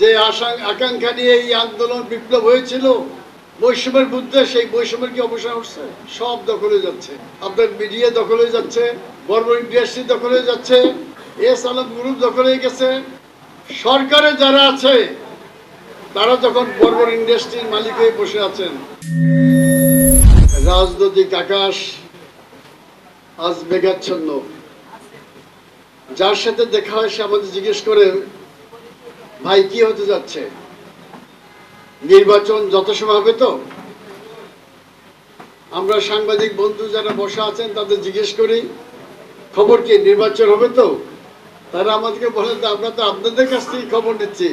যে আশা আকাঙ্ক্ষা নিয়ে এই আন্দোলন বিপ্লব হয়েছিল, বৈষম্যের বুদ্ধে সেই বৈষম্যের কি অবসান হচ্ছে? সব দখলে যাচ্ছে। আপনার মিডিয়া দখল হয়ে যাচ্ছে বর্ব ইন্ডাস্ট্রি দখল হয়ে যাচ্ছে, এস আলম গ্রুপ দখল হয়ে গেছে। সরকারে যারা আছে, তারা যখন বর্বর ইন্ডাস্ট্রির মালিক হয়ে বসে আছেন, রাজনৈতিক আকাশ আজ মেঘাচ্ছন্ন। যার সাথে দেখা হয় সে আমাদের জিজ্ঞেস করে ভাই, কি হতে যাচ্ছে? নির্বাচন যত সময় হবে তো? আমরা সাংবাদিক বন্ধু যারা বসে আছেন, তাদের জিজ্ঞেস করি, খবর কি, নির্বাচন হবে তো? তারা আমাদেরকে বলেন আমরা তো আপনাদের কাছ থেকে খবর নিচ্ছি।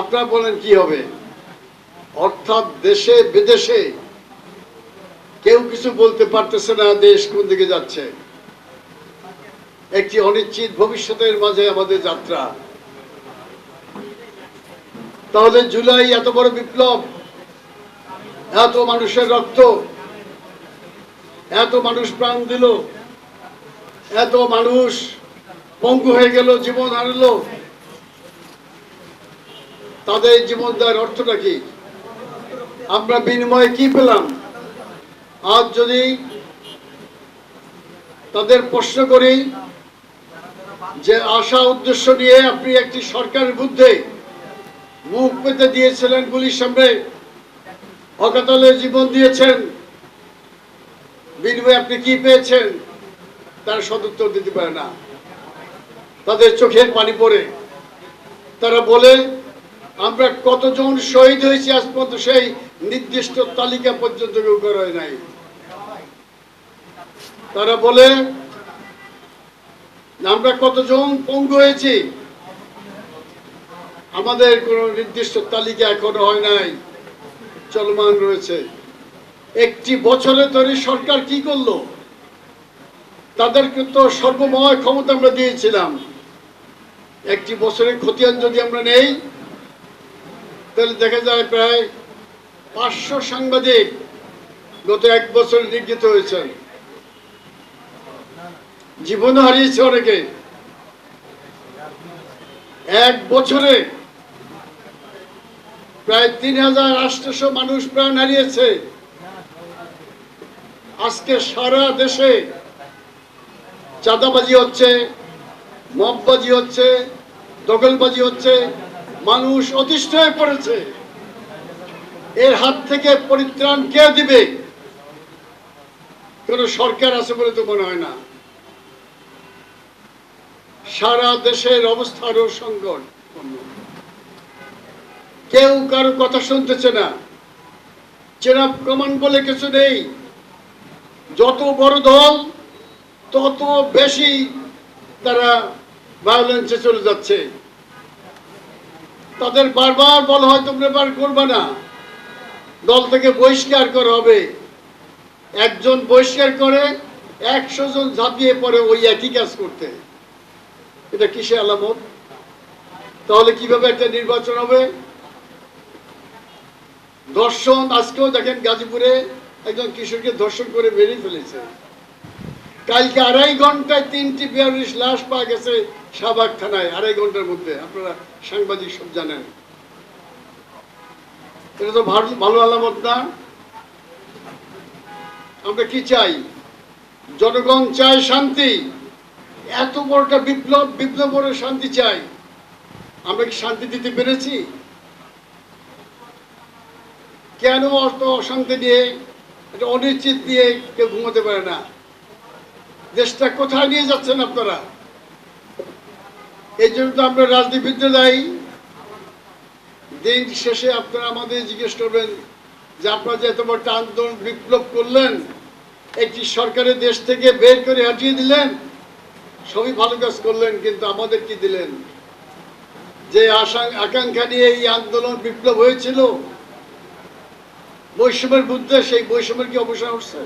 আপনারা বলেন কি হবে? অর্থাৎ দেশে, বিদেশে কেউ কিছু বলতে পারতেছে না, দেশ কোন দিকে যাচ্ছে। একটি অনিশ্চিত ভবিষ্যতের মাঝে আমাদের যাত্রা। তাহলে জুলাই এত বড় বিপ্লব, এত মানুষের রক্ত, এত মানুষ প্রাণ দিল, এত মানুষ পঙ্গু হয়ে গেল, জীবন হারলো। তাদের জীবন দেওয়ার অর্থটা কি? আমরা বিনিময়ে কি পেলাম? আজ যদি তাদের প্রশ্ন করি যে আশা উদ্দেশ্য নিয়ে আপনি একটি সরকারের বিরুদ্ধে মুখ পেতে দিয়েছিলেন গুলির সামনে। অকাতলে জীবন দিয়েছেন। বিনিময়ে আপনি কি পেয়েছেন? তারা সদুত্তর দিতে পারে না। তাদের চোখের পানি পড়ে। তারা বলে, আমরা কতজন শহীদ হয়েছি আজ পর্যন্ত সেই নির্দিষ্ট তালিকা পর্যন্ত কেউ করা হয় নাই। তারা বলে, আমরা কতজন পঙ্গু হয়েছি আমাদের কোনো নির্দিষ্ট তালিকা এখনও হয় নাই, চলমান রয়েছে। একটি বছরে তৈরি সরকার কি করল? তাদেরকে তো সর্বময় ক্ষমতা আমরা দিয়েছিলাম। একটি বছরের খতিয়ান যদি আমরা নেই, তাহলে দেখা যায় প্রায় পাঁচশো সাংবাদিক গত এক বছর নিগৃহীত হয়েছেন। জীবন হারিয়েছে অনেকে। এক বছরে প্রায় তিন হাজার আটশো মানুষ প্রাণ হারিয়েছে। আজকে সারা দেশে চাঁদাবাজি হচ্ছে মববাজি হচ্ছে, দখলবাজি হচ্ছে, মানুষ অতিষ্ঠ হয়ে পড়েছে। এর হাত থেকে পরিত্রাণ কে দিবে? কোন সরকার আছে বলে তো মনে হয় না। সারা দেশের অবস্থা আরও সংকট। কেউ কারও কথা শুনতেছে না। চেনাব কমান বলে কিছু নেই। যত বড় দল, তত বেশি তারা ভায়োলেন্সে চলে যাচ্ছে। তাদের বারবার বলা হয়, তোমরা বার করবে না। দল থেকে বহিষ্কার করা হবে। একজন বহিষ্কার করে, একশো জন ঝাঁপিয়ে পড়ে ওই একই কাজ করতে। এটা কিসে আলামত? তাহলে কীভাবে একটা নির্বাচন হবে? দর্শন আজকেও দেখেন গাজীপুরে একজন কিশোরকে ধর্ষণ করে বেরিয়ে ফেলেছে। কালকে আড়াই ঘন্টায় তিনটি বিয়াল্লিশ লাশ পাওয়া গেছে শাহবাগ থানায়, আড়াই ঘণ্টার মধ্যে। আপনারা সাংবাদিক সব জানেন। এটা তো ভালো ভালো আলামত না। আমরা কি চাই? জনগণ চায় শান্তি। এত বড়টা বিপ্লব বিপ্লব বড় শান্তি চাই। আমরা কি শান্তি দিতে পেরেছি? কেন অত অশান্তি নিয়ে, একটা অনিশ্চিত দিয়ে কেউ ঘুমোতে পারে না? দেশটা কোথায় নিয়ে যাচ্ছেন আপনারা? এই জন্য তো আমরা রাজনীতিবিদরা দায়ী। দিন শেষে আপনারা আমাদের জিজ্ঞেস করবেন যে আপনারা যে এত বড় আন্দোলন বিপ্লব করলেন, একটি সরকারের দেশ থেকে বের করে হাঁটিয়ে দিলেন, সবই ভালো কাজ করলেন, কিন্তু আমাদের কি দিলেন? যে আশা আকাঙ্ক্ষা নিয়ে এই আন্দোলন বিপ্লব হয়েছিল বৈষম্যের বুদ্ধে সেই বৈষম্যের কি অবসান হচ্ছে?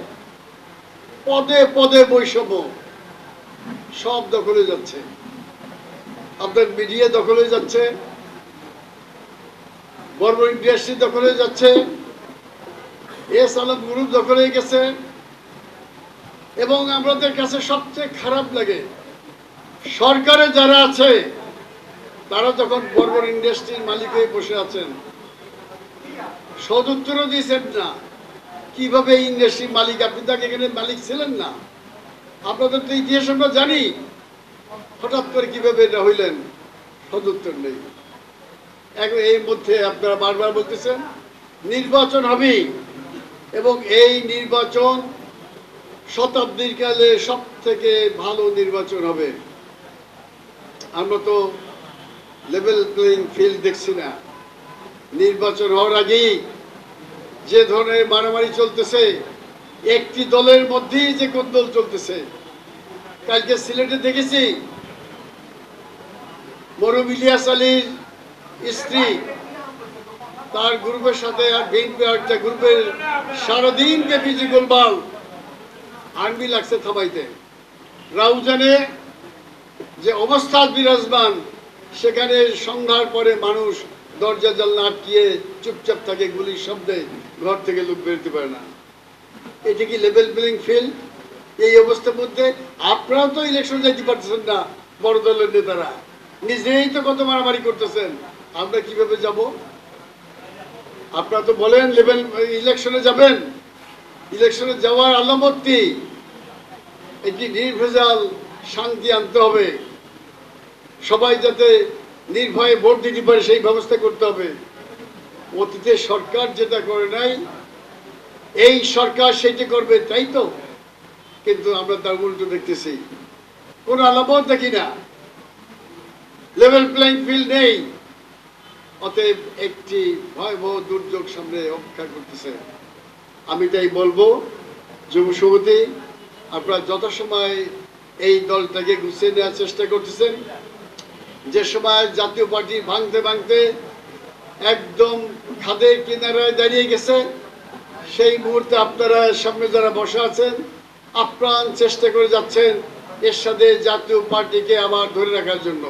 পদে পদে বৈষম্য সব দখলে যাচ্ছে। আপনার মিডিয়া দখলে যাচ্ছে। বর্ব ইন্ডাস্ট্রি দখলে যাচ্ছে। এস আলম গ্রুপ দখলে গেছে। এবং আমাদের কাছে সবচেয়ে খারাপ লাগে, সরকারে যারা আছে, তারা যখন বড় ইন্ডাস্ট্রির মালিক হয়ে বসে আছেন সদুত্তরও দিয়েছেন না। কীভাবে ইন্ডাস্ট্রির মালিক? আপনি তো আগে এখানে মালিক ছিলেন না। আপনাদের তো ইতিহাস আমরা জানি। হঠাৎ করে কীভাবে এটা হইলেন? সদুত্তর নেই। এখন এই মধ্যে আপনারা বারবার বলতেছেন, নির্বাচন হবে। এবং এই নির্বাচন শতাব্দীর কালে সব থেকে ভালো নির্বাচন হবে। আমরা তো লেভেল প্লেইং ফিল্ড দেখছি না। নির্বাচন হওয়ার আগেই যে ধরনের মারামারি চলতেছে, একটি দলের মধ্যেই যে কোন্দল চলতেছে, কালকে সিলেটে দেখেছি মরুম ইলিয়াস আলীর স্ত্রী, তার গ্রুপের সাথে আর বিএনপি একটা গ্রুপের সারাদিন ব্যাপী যে গোলমাল আর্মি লাগছে থামাইতে। রাউজানে যে অবস্থা বিরাজমান, সেখানে সন্ধ্যার পরে মানুষ দরজা জানলা আটকিয়ে চুপচাপ থাকে গুলির শব্দে ঘর থেকে লোক বেরোতে পারে না। এটা কি লেভেল প্লেইং ফিল্ড? এই অবস্থার মধ্যে আপনারাও তো ইলেকশন যাইতে পারতেছেন না, বড় দলের নেতারা। নিজেই তো কত মারামারি করতেছেন। আমরা কীভাবে যাব? আপনারা তো বলেন লেভেল, ইলেকশনে যাবেন। ইলেকশনে যাওয়ার আলামত। একটি নির্ভেজাল শান্তি আনতে হবে। সবাই যাতে নির্ভয়ে ভোট দিতে পারে, সেই ব্যবস্থা করতে হবে। অতীতে সরকার যেটা করে নাই, এই সরকার সেটি করবে, তাই তো? কিন্তু আমরা তার উল্টো দেখতেছি। কোন আলামত দেখি না। লেভেল প্লেইং ফিল্ড নেই। অতএব একটি ভয়াবহ দুর্যোগ সামনে অপেক্ষা করতেছে। আমি তাই বলব, যুব সমিতি আপনারা যথাসময় এই দলটাকে গুছিয়ে নেওয়ার চেষ্টা করতেছেন। যে সময় জাতীয় পার্টি ভাঙতে ভাঙতে একদম খাদের কিনারায় দাঁড়িয়ে গেছে, সেই মুহূর্তে আপনারা সামনে যারা বসে আছেন, আপ্রাণ চেষ্টা করে যাচ্ছেন এর সাথে জাতীয় পার্টিকে আবার ধরে রাখার জন্য,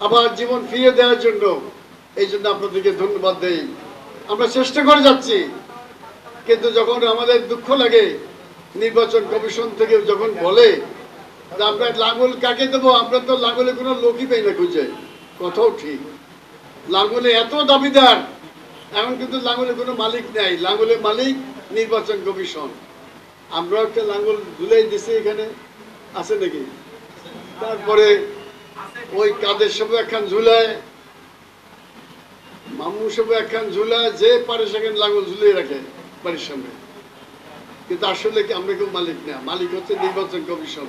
আবার জীবন ফিরিয়ে দেওয়ার জন্য। এই জন্য আপনাদেরকে ধন্যবাদ দেই। আমরা চেষ্টা করে যাচ্ছি, কিন্তু যখন আমাদের দুঃখ লাগে, নির্বাচন কমিশন থেকে যখন বলে আমরা লাঙ্গল কাকে দেবো? আমরা তো লাঙ্গলে কোনো লোকই পাই না খুঁজে। কথাও ঠিক। লাঙ্গলে এত দাবিদার, এখন কিন্তু লাঙ্গলে কোনো মালিক নাই। লাঙ্গলের মালিক নির্বাচন কমিশন। আমরা একটা লাঙ্গল ঝুলাই দিছি এখানে। আছে নাকি? তারপরে ওই কাদের সব একখান ঝুলায় মামু সব একখান ঝুলায়, যে পারে সেখানে লাঙ্গল ঝুলিয়ে রাখে বাড়ির সামনে। কিন্তু আসলে কি আমরা কেউ মালিক না। মালিক হচ্ছে নির্বাচন কমিশন।